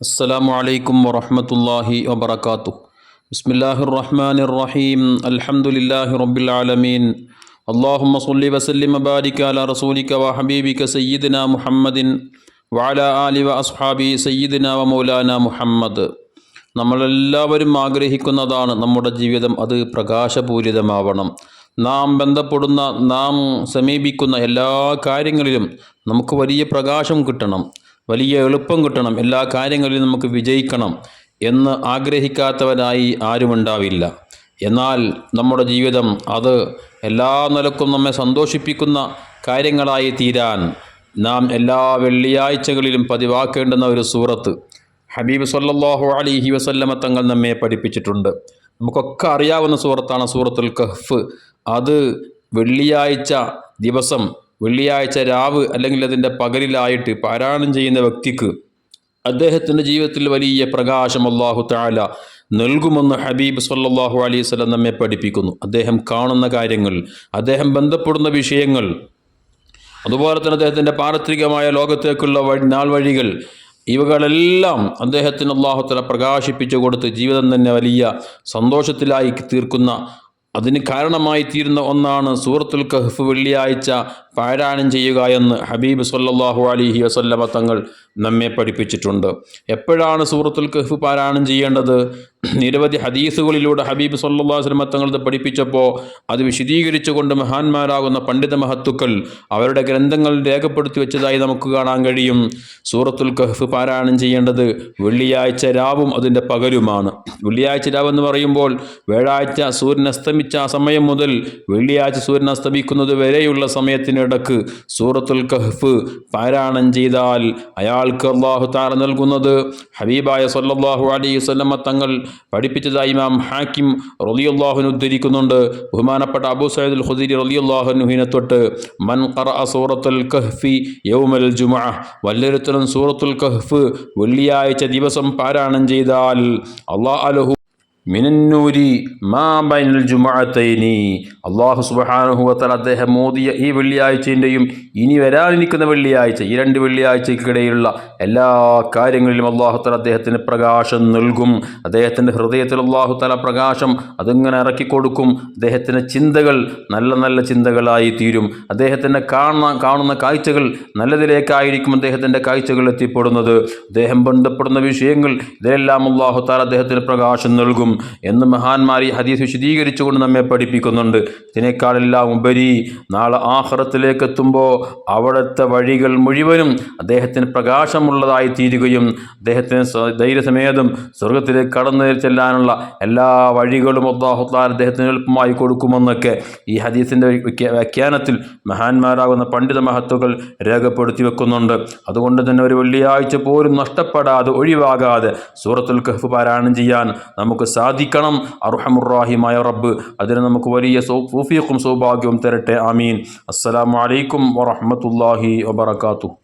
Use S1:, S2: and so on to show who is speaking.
S1: അസ്സലാമു അലൈക്കും വറഹമത്തല്ലാഹി വബർക്കാത്തു ബിസ്മില്ലാഹിർ റഹ്മാൻ റഹീം അൽഹംദുലില്ലാഹി റബ്ബിൽ ആലമീൻ. അള്ളാഹുമ്മ സുല്ലി വസല്ലിം മബാരിക അല റസൂലിക വ ഹബീബിക സയ്യിദിന മുഹമ്മദിൻ വാല ആലി വ അസ്ഹാബി സയ്യിദിന വ മൗലാന മുഹമ്മദ്. നമ്മളെല്ലാവരും ആഗ്രഹിക്കുന്നതാണ് നമ്മുടെ ജീവിതം അത് പ്രകാശപൂരിതമാവണം. നാം ബന്ധപ്പെടുന്ന നാം സമീപിക്കുന്ന എല്ലാ കാര്യങ്ങളിലും നമുക്ക് വലിയ പ്രകാശം കിട്ടണം. വലിയ എളുപ്പം കിട്ടണം. എല്ലാ കാര്യങ്ങളിലും നമുക്ക് വിജയിക്കണം എന്ന് ആഗ്രഹിക്കാത്തവരായി ആരുമുണ്ടാവില്ല എന്നാൽ നമ്മുടെ ജീവിതം അത് എല്ലാ നിലക്കും നമ്മെ സന്തോഷിപ്പിക്കുന്ന കാര്യങ്ങളായി തീരാൻ നാം എല്ലാ വെള്ളിയാഴ്ചകളിലും പതിവാക്കേണ്ടുന്ന ഒരു സൂറത്ത് ഹബീബ് സല്ലാഹു അലിഹി വസല്ലമ തങ്ങൾ നമ്മെ പഠിപ്പിച്ചിട്ടുണ്ട്. നമുക്കൊക്കെ അറിയാവുന്ന സൂറത്താണ് സൂറത്തുൽ കഹ്ഫ്. അത് വെള്ളിയാഴ്ച ദിവസം വെള്ളിയാഴ്ച രാവ് അല്ലെങ്കിൽ അതിന്റെ പകലിലായിട്ട് പാരായണം ചെയ്യുന്ന വ്യക്തിക്ക് അദ്ദേഹത്തിന്റെ ജീവിതത്തിൽ വലിയ പ്രകാശം അള്ളാഹു താല നൽകുമെന്ന് ഹബീബ് സല്ലാഹു അലൈഹി സ്വലം നമ്മെ പഠിപ്പിക്കുന്നു. അദ്ദേഹം കാണുന്ന കാര്യങ്ങൾ അദ്ദേഹം ബന്ധപ്പെടുന്ന വിഷയങ്ങൾ അതുപോലെ തന്നെ അദ്ദേഹത്തിന്റെ പാരത്രികമായ ലോകത്തേക്കുള്ള വഴി നാൾ വഴികൾ ഇവകളെല്ലാം അദ്ദേഹത്തിന് അള്ളാഹുത്തല പ്രകാശിപ്പിച്ചു കൊടുത്ത് ജീവിതം തന്നെ വലിയ സന്തോഷത്തിലായി തീർക്കുന്ന അതിന് കാരണമായി തീരുന്ന ഒന്നാണ് സൂറത്തുൽ കഹ്ഫ് വെള്ളിയാഴ്ച പാരായണം ചെയ്യുക എന്ന് ഹബീബ് സല്ലാഹു അലിഹി വസല്ലമ തങ്ങൾ നമ്മെ പഠിപ്പിച്ചിട്ടുണ്ട്. എപ്പോഴാണ് സൂറത്തുൽ കഹ്ഫ് പാരായണം ചെയ്യേണ്ടത്? നിരവധി ഹദീസുകളിലൂടെ ഹബീബ് സല്ലാ വസ്ലമ തങ്ങൾ പഠിപ്പിച്ചപ്പോൾ അത് വിശദീകരിച്ചുകൊണ്ട് മഹാന്മാരാകുന്ന പണ്ഡിത മഹത്തുക്കൾ അവരുടെ ഗ്രന്ഥങ്ങൾ രേഖപ്പെടുത്തി വെച്ചതായി നമുക്ക് കാണാൻ കഴിയും. സൂറത്തുൽ കഹ്ഫ് പാരായണം ചെയ്യേണ്ടത് വെള്ളിയാഴ്ച രാവും അതിന്റെ പകലുമാണ്. വെള്ളിയാഴ്ച രാവ് എന്ന് പറയുമ്പോൾ വ്യാഴാഴ്ച സൂര്യൻ അസ്തമിച്ച ആ സമയം മുതൽ വെള്ളിയാഴ്ച സൂര്യൻ അസ്തമിക്കുന്നത് വരെയുള്ള സമയത്തിനിടക്ക് സൂറത്തുൽ കഹ്ഫ് പാരായണം ചെയ്താൽ അയാൾക്ക് അള്ളാഹു താര നൽകുന്നത്. ഹബീബായ സല്ലാഹു അലൈഹി വസല്ലമ തങ്ങൾ പഠിപ്പിച്ചതായി ഇമാം ഹാക്കിം റലിയുല്ലാഹുൻ ഉദ്ധരിക്കുന്നുണ്ട്. ബഹുമാനപ്പെട്ട അബൂ സയ്യിദ് അൽ ഖുദരി റളിയല്ലാഹുനുഹിനെ തൊട്ട് മൻ ഖറഅ സൂറത്തുൽ കഹ്ഫി യൗമൽ ജുമുഅ വല്ലൊരുത്തനും സൂറത്തുൽ കഹ്ഫ് വെള്ളിയാഴ്ച ദിവസം പാരായണം ചെയ്താൽ അള്ളാഹ് അലഹു മിനന്നൂരി മാ ബൈനൽ ജുമാഅത്തൈനി. അള്ളാഹു സുബ്ഹാനഹു വതആല അദ്ദേഹം മോദിയ ഈ വെള്ളിയാഴ്ചയിന്റെയും ഇനി വരാനിരിക്കുന്ന വെള്ളിയാഴ്ച ഈ രണ്ട് വെള്ളിയാഴ്ചയ്ക്കിടയിലുള്ള എല്ലാ കാര്യങ്ങളിലും അള്ളാഹു തല അദ്ദേഹത്തിന് പ്രകാശം നൽകും. അദ്ദേഹത്തിന്റെ ഹൃദയത്തിൽ അള്ളാഹു തല പ്രകാശം അതിങ്ങനെ ഇറക്കി കൊടുക്കും. അദ്ദേഹത്തിന്റെ ചിന്തകൾ നല്ല നല്ല ചിന്തകളായി തീരും. അദ്ദേഹത്തിന്റെ കാണുന്ന കാണുന്ന കാഴ്ചകൾ നല്ലതിലേക്കായിരിക്കും അദ്ദേഹത്തിന്റെ കാഴ്ചകൾ എത്തിപ്പെടുന്നത്. അദ്ദേഹം ബന്ധപ്പെടുന്ന വിഷയങ്ങൾ ഇതെല്ലാം അള്ളാഹു താല അദ്ദേഹത്തിന് പ്രകാശം നൽകും. എന്ന് മഹാന്മാർ ഈ ഹദീസ് വിശദീകരിച്ചുകൊണ്ട് നമ്മെ പഠിപ്പിക്കുന്നുണ്ട്. ഇതിനേക്കാളെല്ലാം ഉപരി നാളെ ആഹ്റത്തിലേക്ക് എത്തുമ്പോൾ അവിടുത്തെ വഴികൾ മുഴുവനും അദ്ദേഹത്തിന് പ്രകാശമുള്ളതായി തീരുകയും അദ്ദേഹത്തിന് ധൈര്യസമേതം സ്വർഗത്തിലേക്ക് കടന്നു ചെല്ലാനുള്ള എല്ലാ വഴികളും അള്ളാഹുത്താൽ അദ്ദേഹത്തിന് എളുപ്പമായി കൊടുക്കുമെന്നൊക്കെ ഈ ഹദീസിന്റെ വ്യാഖ്യ- വ്യാഖ്യാനത്തിൽ മഹാന്മാരാകുന്ന പണ്ഡിത മഹത്വകൾ രേഖപ്പെടുത്തി വെക്കുന്നുണ്ട്. അതുകൊണ്ട് തന്നെ ഒരു വെള്ളിയാഴ്ച പോലും നഷ്ടപ്പെടാതെ ഒഴിവാകാതെ സൂറത്തുൽ കഹ്ഫ് പാരായണം ചെയ്യാൻ നമുക്ക് സാധിക്കണം. അർഹമുറാഹിമായ റബ്ബ് അതിന് നമുക്ക് വലിയ സൗഫീഖും സൗഭാഗ്യവും തരട്ടെ. ആമീൻ. അസ്സലാമു അലൈക്കും വറഹ്മത്തുള്ളാഹി വബറകാതുഹു.